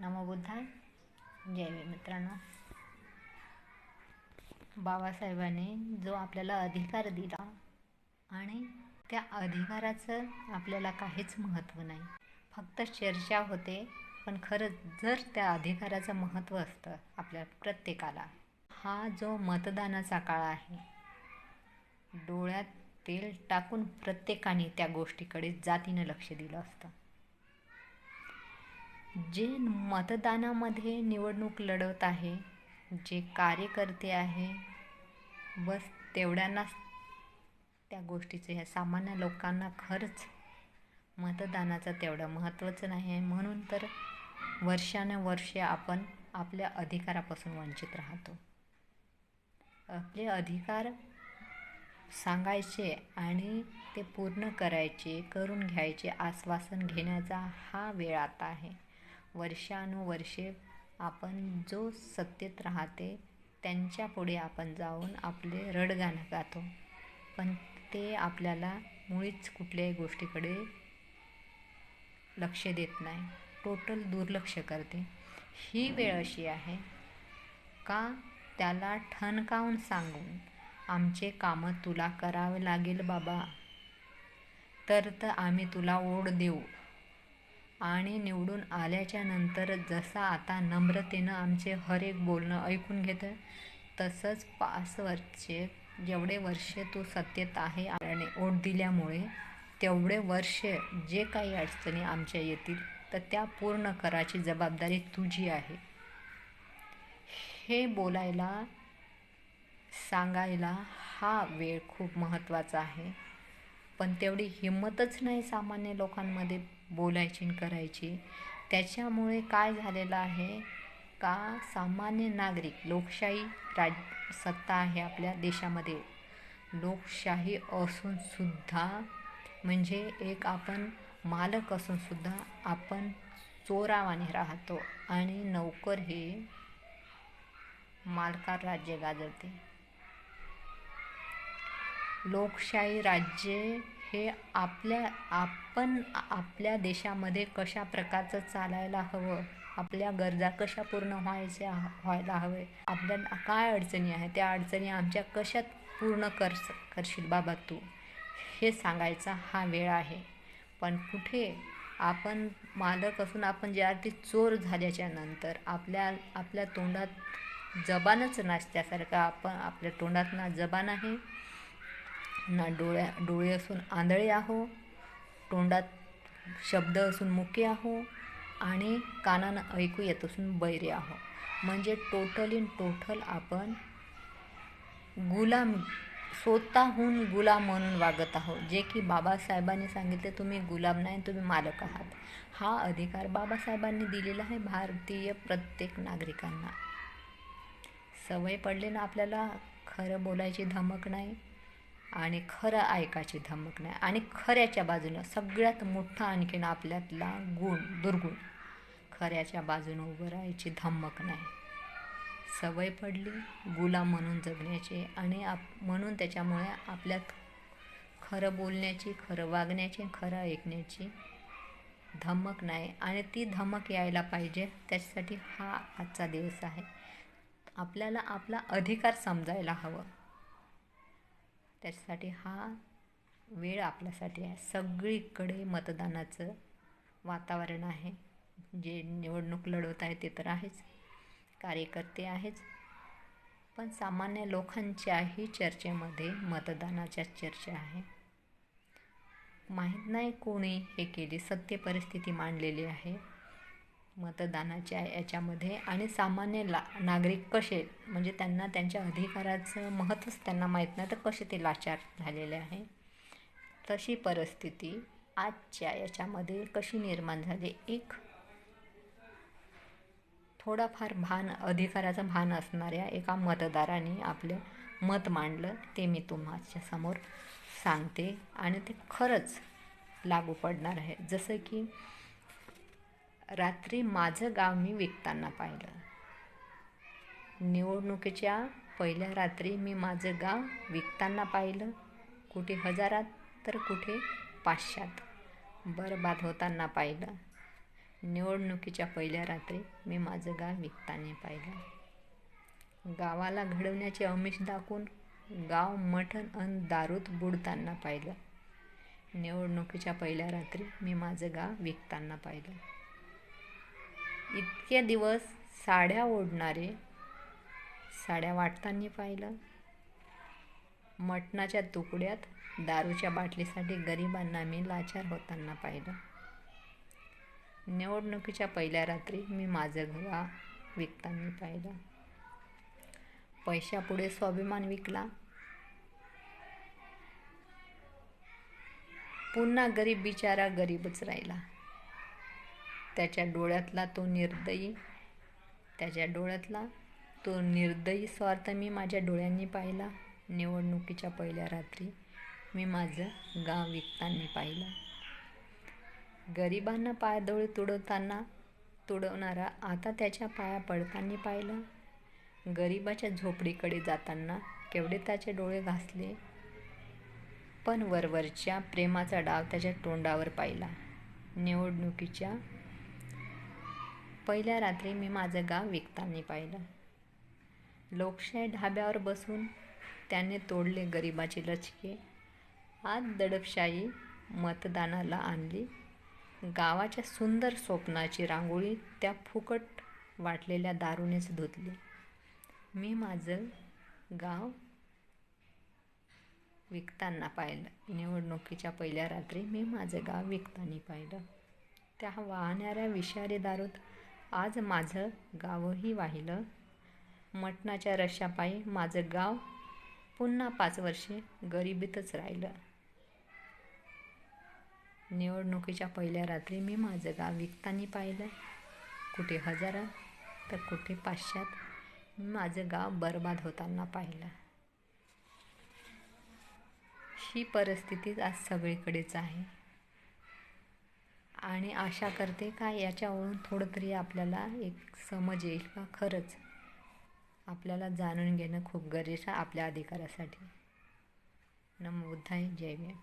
नमोबुद्धाय जय मित्रांनो. बाबासाहेबांनी जो आपल्याला अधिकार दिला आणि त्या अधिकाराचं आपल्याला काहीच महत्त्व नाही. फक्त चर्चा होते पण खरंच जर त्या अधिकाराचं महत्त्व असतं आपल्या प्रत्येकाला. हा जो मतदानाचा काळ आहे डोळ्यात तेल टाकून प्रत्येकाने त्या गोष्टीकडे जातीनं लक्ष दिलं असतं. जे मतदानामध्ये निवडणूक लढवत आहे जे कार्यकर्ते आहे बस तेवढ्यांनाच त्या गोष्टीचं ह्या सामान्य लोकांना खरंच मतदानाचं तेवढं महत्त्वाचं नाही आहे. म्हणून तर वर्षानुवर्षे आपण आपल्या अधिकारापासून वंचित राहतो. आपले अधिकार सांगायचे आणि ते पूर्ण करायचे करून घ्यायचे आश्वासन घेण्याचा हा वेळ आता आहे. वर्षानुवर्षे आपण जो सत्तेत राहते त्यांच्यापुढे आपण जाऊन आपले रडगाणं गातो. पण ते आपल्याला मुळीच कुठल्याही गोष्टीकडे लक्ष देत नाही. टोटल दुर्लक्ष करते. ही वेळ अशी आहे का त्याला ठणकावून सांगून आमचे कामं तुला करावे लागेल बाबा. तर तर आम्ही तुला ओढ देऊ. आणि निवडून आल्याच्यानंतर जसा आता नम्रतेनं आमचे हर एक बोलणं ऐकून घेतं तसंच पाच वर्षे जेवढे वर्षे तू सत्तेत आहे आणि ओढ दिल्यामुळे तेवढे वर्ष जे काही अडचणी आमच्या येतील तर त्या पूर्ण करायची जबाबदारी तुझी आहे. हे बोलायला सांगायला हा वेळ खूप महत्त्वाचा आहे. पण तेवढी हिंमतच नाही सामान्य लोकांमध्ये. बोलायची करायची. त्याच्यामुळे काय झालेलं आहे का सामान्य नागरिक लोकशाही राज सत्ता आहे आपल्या देशामध्ये. लोकशाही असूनसुद्धा म्हणजे एक आपण मालक असूनसुद्धा आपण चोरावाने राहतो आणि नोकर हे मालकार राज्य गाजवते. लोकशाही राज्य हे आपल्या आपण आपल्या देशामध्ये कशा प्रकारचं चालायला हवं? आपल्या गरजा कशा पूर्ण व्हायच्या व्हायला हवे? आपल्या काय अडचणी आहे त्या अडचणी आमच्या कशात पूर्ण कर करशील बाबा तू? हे सांगायचा हा वेळ आहे. पण कुठे आपण मालक असून आपण ज्या अर्थी चोर झाल्याच्यानंतर आपल्या आपल्या तोंडात जबानच नाचत्यासारखं आपण आपल्या तोंडात ना जबान आहे? ना डोळ्या डोळे असून आंधळे आहो तोंडात शब्द असून मुके आहो आणि कानानं ऐकू येत असून बैरे आहो. म्हणजे टोटल इन टोटल आपण गुलाम स्वतःहून गुलाम म्हणून वागत आहोत. जे की बाबासाहेबांनी सांगितले तुम्ही गुलाम नाही तुम्ही मालक आहात. हा अधिकार बाबासाहेबांनी दिलेला आहे भारतीय प्रत्येक नागरिकांना. सवय पडली ना आपल्याला खरं बोलायची धमक नाही. आणि खरं ऐकायची धमक नाही. आणि खऱ्याच्या बाजूनं सगळ्यात मोठा आणखीन आपल्यातला गुण दुर्गुण खऱ्याच्या बाजूनं उभं राहायची धमक नाही. सवय पडली गुलाम म्हणून जगण्याची आणि आप म्हणून त्याच्यामुळे आपल्यात खरं बोलण्याची खरं वागण्याची खरं ऐकण्याची धमक नाही. आणि ती धमक यायला पाहिजे त्याच्यासाठी हा आजचा दिवस आहे. आपल्याला आपला अधिकार समजायला हवं. त्याच्यासाठी हा वेळ आपल्यासाठी आहे. सगळीकडे मतदानाचं वातावरण आहे. जे निवडणूक लढवत आहे ते तर आहेच. कार्यकर्ते आहेच. पण सामान्य लोकांच्याही चर्चेमध्ये मतदानाच्या चर्चा आहे. माहीत नाही कोणी हे केली. सत्य परिस्थिती मांडलेली आहे. मतदानाच्या याच्यामध्ये आणि सामान्य ला नागरिक कसे म्हणजे त्यांना त्यांच्या अधिकाराचं महत्त्वच त्यांना माहीत नाही तर कसे ते लाचार झालेले आहे? तशी परिस्थिती आजच्या याच्यामध्ये कशी निर्माण झाली? एक थोडाफार भान अधिकाराचं भान असणाऱ्या एका मतदाराने आपलं मत मांडलं ते मी तुम्हाला समोर सांगते. आणि ते खरंच लागू पडणार आहे. जसं की रात्री माझं गाव मी विकताना पाहिलं. निवडणुकीच्या पहिल्या रात्री मी माझं गाव विकताना पाहिलं. कुठे हजारात तर कुठे पाचशात बरबाद होताना पाहिलं. निवडणुकीच्या पहिल्या रात्री मी माझं गाव विकताना पाहिलं. गावाला घडवण्याचे अमिष दाखवून गाव मठण अन दारूत बुडताना पाहिलं. निवडणुकीच्या पहिल्या रात्री मी माझं गाव विकताना पाहिलं. इतके दिवस साड्या ओढणारे साड्या वाटताना पाहिलं. मटणाच्या तुकड्यात दारूच्या बाटलीसाठी गरिबांना मी लाचार होताना पाहिलं. निवडणुकीच्या पहिल्या रात्री मी माझं घोवा विकताना पाहिलं. पैशापुढे स्वाभिमान विकला. पुन्हा गरीब बिचारा गरीबच राहिला. त्याच्या डोळ्यातला तो निर्दयी त्याच्या डोळ्यातला तो निर्दयी स्वार्थ मी माझ्या डोळ्यांनी पाहिला. निवडणुकीच्या पहिल्या रात्री मी माझं गाव विकताना पाहिलं. गरिबांना पायदोळे तुडवताना तुडवणारा आता त्याच्या पाया पडताना पाहिलं. गरिबाच्या झोपडीकडे जाताना केवढे त्याचे डोळे घासले. पण वरवरच्या प्रेमाचा डाव त्याच्या तोंडावर पाहिला. निवडणुकीच्या पहिल्या रात्री मी माझं गाव विकताना पाहिलं. लोकशाही ढाब्यावर बसून त्याने तोडले गरिबाचे लचके. आज दडपशाही मतदानाला आणली. गावाच्या सुंदर स्वप्नाची रांगोळी त्या फुकट वाटलेल्या दारूनेच धुतली. मी माझं गाव विकताना पाहिलं. निवडणुकीच्या पहिल्या रात्री मी माझं गाव विकताना पाहिलं. त्या वाहणाऱ्या विषारी दारूत आज माझं गावही वाहिलं. मटणाच्या रश्यापायी माझं गाव पुन्हा पाच वर्षे गरिबीतच राहिलं. निवडणुकीच्या पहिल्या रात्री मी माझं गाव विकताना पाहिलं. कुठे हजारात तर कुठे पाचशात मी माझं गाव बर्बाद होताना पाहिलं. ही परिस्थितीच आज सगळीकडेच आहे. आणि आशा करते का याच्यावरून थोडं तरी आपल्याला एक समज येईल का? खरंच आपल्याला जाणून घेणं खूप गरजेचं आपल्या अधिकारासाठी. नमो बुद्धाय जय भीम.